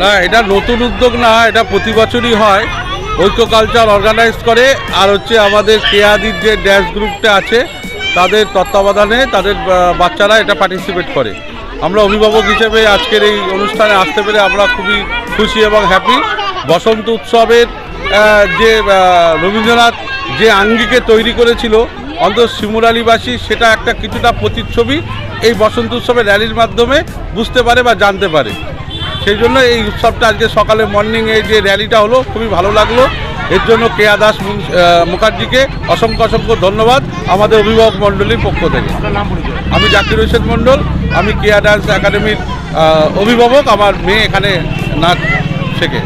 না, এটা নতুন উদ্যোগ না, এটা প্রতি বছরই হয়। ঐক্য কালচার অর্গানাইজ করে, আর হচ্ছে আমাদের কেয়াদির যে ড্যান্স গ্রুপটা আছে, তাদের তত্ত্বাবধানে তাদের বাচ্চারা এটা পার্টিসিপেট করে। আমরা অভিভাবক হিসেবে আজকের এই অনুষ্ঠানে আসতে পেরে আমরা খুবই খুশি এবং হ্যাপি বসন্ত উৎসবের যে রবীন্দ্রনাথ যে আঙ্গিকে তৈরি করেছিল, অন্তত শিমুরালিবাসী সেটা একটা কিছুটা প্রতিচ্ছবি এই বসন্ত উৎসবের র্যালির মাধ্যমে বুঝতে পারে বা জানতে পারে। সেই জন্য এই উৎসবটা আজকে সকালে মর্নিংয়ে যে র্যালিটা হলো খুবই ভালো লাগল। এর জন্য কেয়া দাস মুখার্জিকে অসংখ্য অসংখ্য ধন্যবাদ আমাদের অভিভাবক মণ্ডলীর পক্ষ থেকে। আমি জাকির হোসেন মণ্ডল আমি কেয়া ডান্স একাডেমির অভিভাবক আমার মেয়ে এখানে নাচ শেখে।